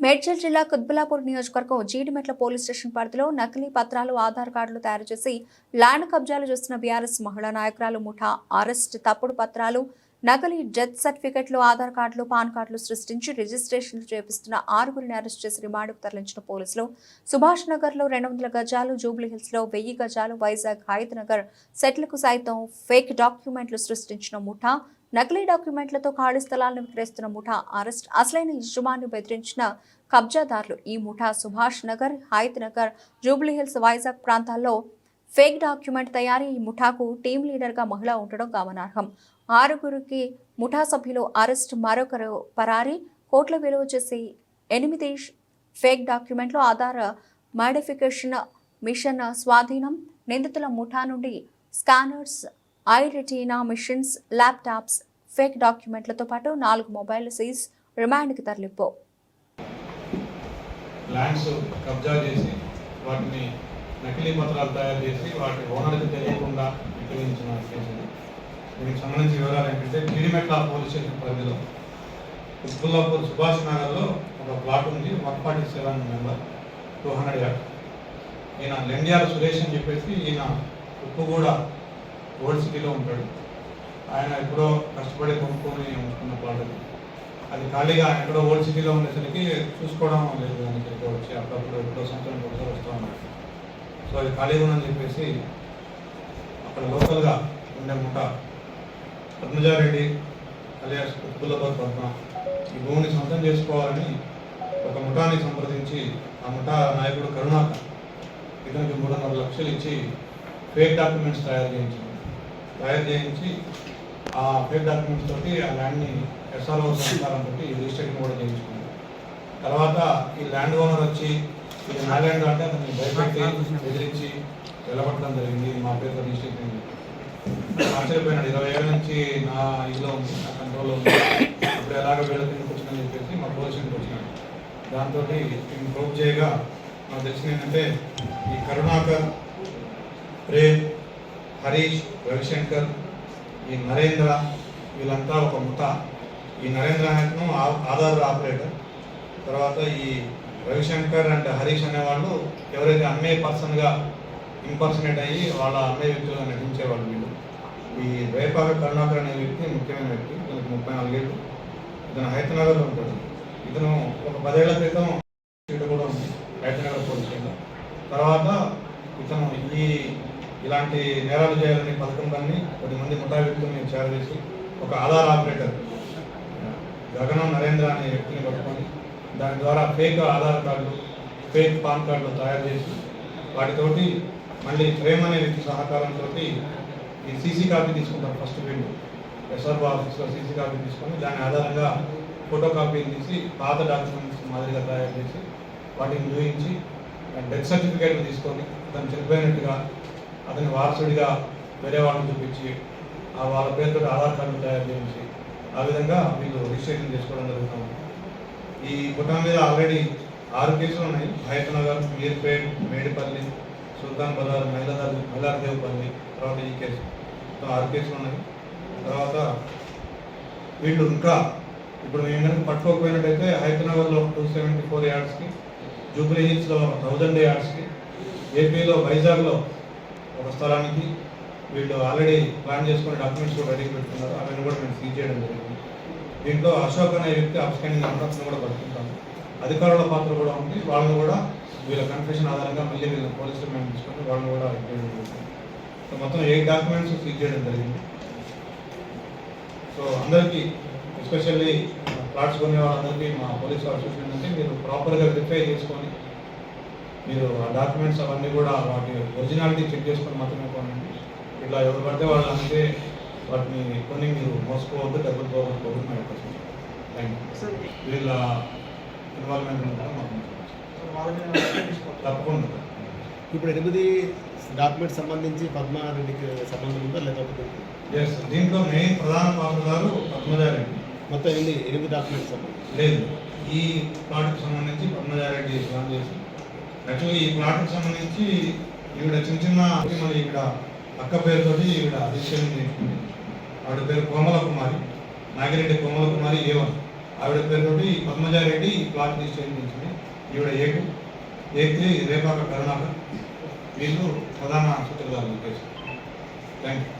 మేడ్చల్ జిల్లా కుత్బులాపూర్ నియోజకవర్గం Jeedimetla police station పరిధిలో నకిలీ పత్రాలు ఆధార్ కార్డులు తయారు చేసి ల్యాండ్ కబ్జాలు చేస్తున్న బీఆర్ఎస్ మహిళా నాయకురాలు ముఠా అరెస్ట్ తప్పుడు పత్రాలు నకిలీ డెత్ సర్టిఫికెట్లు ఆధార్ కార్డులు పాన్ కార్డులు సృష్టించి రిజిస్ట్రేషన్లు చేపిస్తున్న ఆరుగురిని అరెస్ట్ చేసి రిమాండ్కు తరలించిన పోలీసులు. సుభాష్ నగర్లో రెండు వందల గజాలు జూబ్లీహిల్స్లో వెయ్యి గజాలు వైజాగ్ హైత్ నగర్ సెట్లకు సైతం ఫేక్ డాక్యుమెంట్లు సృష్టించిన ముఠా నకిలీ డాక్యుమెంట్లతో ఖాళీ స్థలాలను విక్రయిస్తున్న ముఠా అరెస్ట్. అసలైన యజమాని బెదిరించిన కబ్జాదారులు ఈ ముఠా సుభాష్ నగర్ హాయిత్ నగర్ జూబ్లీహిల్స్ వైజాగ్ ప్రాంతాల్లో ఫేక్ డాక్యుమెంట్ తయారీ ఈ ముఠాకు టీం లీడర్గా మహిళ ఉండడం గమనార్హం. ఆరుగురికి ముఠా సభ్యులు అరెస్ట్ మరొకరు పరారీ. కోట్ల విలువ చేసి ఎనిమిది ఫేక్ డాక్యుమెంట్లు ఆధార్ మాడిఫికేషన్ మిషన్ స్వాధీనం. నిందితుల ముఠా నుండి స్కానర్స్ ఐ మిషన్స్ ల్యాప్టాప్స్ ఫేక్ డాక్యుమెంట్లతో పాటు నాలుగు మొబైల్ సీజ్ రిమాండ్కి తరలింపు. ల్యాండ్స్ కబ్జా చేసి వాటిని నకిలీ పత్రాలు తయారు చేసి వాటి ఓనర్కి తెలియకుండా విక్రయించిన కేసు దీనికి సంబంధించిన వివరాలు ఏంటంటే జీడిమెట్ల పోలీస్ స్టేషన్ పరిధిలో ఉస్కుల్లాపూర్ సుభాష్ నగర్లో ఒక ప్లాట్ ఉంది one forty seven number two hundred yard. ఈయన లెండియాల సురేష్ అని చెప్పేసి ఈయన ఉప్పుగూడ ఓల్డ్ సిటీలో ఉంటాడు. ఆయన ఎప్పుడో కష్టపడి కొనుక్కొని ఉంచుకున్న ప్లాట్ అది అది ఖాళీగా ఎక్కడో ఓల్డ్ సిటీలో ఉండేసరికి చూసుకోవడం లేదు. దానికి ఇక్కడ వచ్చి అప్పుడప్పుడు ఎప్పుడో సంవత్సరం ఒకసారి వస్తూ ఉన్నాడు. సో అది ఖాళీగా ఉందని చెప్పేసి అక్కడ లోకల్గా ఉండే ముఠ పద్మజారెడ్డి అలియాస్ ఉత్పులపర్ పద్మ ఈ భూమిని సొంతం చేసుకోవాలని ఒక ముఠాన్ని సంప్రదించి ఆ ముఠా నాయకుడు కరుణాకర్ ఇతనికి మూడున్నర లక్షలు ఇచ్చి ఫేక్ డాక్యుమెంట్స్ తయారు చేయించాడు. తయారు చేయించి ఆ పేరు డాక్యుమెంట్స్ తోటి ఆ ల్యాండ్ని ఎస్ఆర్ఓ సహకారంతో రిజిస్ట్రేషన్ కూడా చేయించుకున్నాం. తర్వాత ఈ ల్యాండ్ ఓనర్ వచ్చి ఇది నా ల్యాండ్ అంటే అతన్ని భయపెట్టి బెదిరించి వెళ్ళబట్టడం జరిగింది. మా పేరుతో రిజిస్ట్రేషన్ అయింది. ఆశ్చర్యపోయినాడు. ఇరవై ఏళ్ళ నుంచి నా ఇదిలో ఉంది నా కంట్రోల్లో ఉంది. ఇప్పుడు ఎలాగో వీళ్ళ కిందకి వచ్చిందని చెప్పేసి మా పొజిషన్కి వచ్చినాడు. దాంతో మేము ప్రూవ్ చేయగా నాకు తెలిసిన ఏంటంటే ఈ కరుణాకర్ ప్రేమ్ హరీష్ రవిశంకర్ ఈ నరేంద్ర వీళ్ళంతా ఒక ముఠ. ఈ నరేంద్ర నాయక్ను ఆ- ఆధార్ ఆపరేటర్. తర్వాత ఈ రవిశంకర్ అండ్ హరీష్ అనేవాళ్ళు ఎవరైతే అమ్మే పర్సన్గా ఇంపర్సనేట్ అయ్యి వాళ్ళ అమ్మే వ్యక్తులుగా నటించేవాళ్ళు వీళ్ళు. ఈ వేపాక కరుణాకర్ అనే వ్యక్తి ముఖ్యమైన వ్యక్తి ఇతనికి ముప్పై నాలుగేళ్ళు ఇతను హైదరాబాద్లో ఉంటాడు. ఇతను ఒక పదేళ్ళ క్రితం సీటు కూడా ఉంది హైదరాబాద్ పోలీస్ తర్వాత ఇలాంటి నేరాలు చేయాలని పథకం దాన్ని కొద్ది మంది ముఠా వ్యక్తుల్ని చేరవేసి ఒక ఆధార్ ఆపరేటర్ గగనం నరేంద్ర అనే వ్యక్తిని పట్టుకొని దాని ద్వారా ఫేక్ ఆధార్ కార్డులు ఫేక్ పాన్ కార్డులు తయారు చేసి వాటితోటి మళ్ళీ ప్రేమ అనే వ్యక్తి సహకారంతో ఈ సీసీ కాపీ తీసుకుంటారు ఫస్ట్ వీళ్ళు. ఎస్ఆర్ఓ ఆఫీస్లో సీసీ కాపీ తీసుకొని దాని ఆధారంగా ఫోటో కాపీలు తీసి పాత డాక్యుమెంట్స్ మాదిరిగా తయారు చేసి వాటిని చూపించి డెత్ సర్టిఫికేట్ తీసుకొని అతను చనిపోయినట్టుగా అతని వారసుడిగా వేరే వాళ్ళని చూపించి ఆ వాళ్ళ పేరుతో ఆధార్ కార్డు తయారు చేయించి ఆ విధంగా వీళ్ళు రిజిస్ట్రేషన్ చేసుకోవడం జరుగుతుంది ఈ కుటుంబం మీద ఆల్రెడీ ఆరు కేసులు ఉన్నాయి. హైదరాబాద్ మీర్పేట్ మేడిపల్లి సుల్తాన్ బజార్ మైలాదార్ పల్లి తర్వాత ఈ కేసు. ఆరు కేసులు ఉన్నాయి. తర్వాత వీళ్ళు ఇంకా ఇప్పుడు మేము కనుక పట్టుకోకపోయినట్టయితే హైదరాబాద్లో టూ సెవెంటీ ఫోర్ యార్డ్స్కి జూబ్లీ హిల్స్లో థౌజండ్ యార్డ్స్కి ఏపీలో వైజాగ్లో ఒక స్థలానికి వీళ్ళు ఆల్రెడీ ప్లాన్ చేసుకుని డాక్యుమెంట్స్ కూడా రెడీ పెట్టుకున్నారు. అవన్నీ కూడా మేము సీజ్ చేయడం జరిగింది. దీంట్లో అశోక్ అనే వ్యక్తి అప్స్కాండింగ్ అమరాత్ని కూడా పట్టుకుంటాము అధికారుల పాత్ర కూడా ఉంది. వాళ్ళని కూడా వీళ్ళ కన్ఫెషన్ ఆధారంగా మళ్ళీ వీళ్ళ పోలీసులు మేము తీసుకొని వాళ్ళని కూడా చేయడం జరిగింది. సో మొత్తం ఏ డాక్యుమెంట్స్ సీజ్ చేయడం జరిగింది. సో అందరికీ ఎస్పెషల్లీ ప్లాట్స్ కొనే వాళ్ళందరికీ మా పోలీస్ అసోసియేషన్ ఏంటంటే మీరు ప్రాపర్గా వెరిఫై చేసుకొని మీరు ఆ డాక్యుమెంట్స్ అవన్నీ కూడా వాటి ఒరిజినాలిటీ చెక్ చేసుకొని మాత్రమే కొనండి. ఇట్లా ఎవరు పడితే వాళ్ళు అంటే వాటిని కొన్ని మీరు మోసపోవద్దు డబ్బులు పోగొట్టుకోవద్దు నా యొక్క థ్యాంక్ యూ వీళ్ళ ఇన్వాల్వ్మెంట్ ఉంటుందా మాకు తప్పకుండా. ఇప్పుడు ఎనిమిది డాక్యుమెంట్ సంబంధించి పద్మారెడ్డికి సంబంధం ఉందా లేకపోతే ఎస్ దీంట్లో మెయిన్ ప్రధాన పాత్రదారు పద్మజారెడ్డి. మొత్తం ఎనిమిది ఎనిమిది డాక్యుమెంట్స్ లేదు. ఈ ప్లాట్కి సంబంధించి పద్మజారెడ్డి ప్లాన్ చేసి యాక్చువల్లీ ఈ ప్లాట్కి సంబంధించి ఈవిడ చిన్న చిన్న మరి ఇక్కడ అక్క పేరుతోటి ఈవిడ రిజిస్ట్రేషన్ చేయించుకుంది ఆవిడ పేరు కోమల కుమారి నాగిరెడ్డి కోమల కుమారి ఏవన్. ఆవిడ పేరుతోటి పద్మజారెడ్డి ఈ ప్లాట్ రిజిస్ట్రేషన్ చేసింది. ఈవిడ ఏకు two A three Repaka Karunakar. వీళ్ళు ప్రధాన సూత్రధారులు. Thank you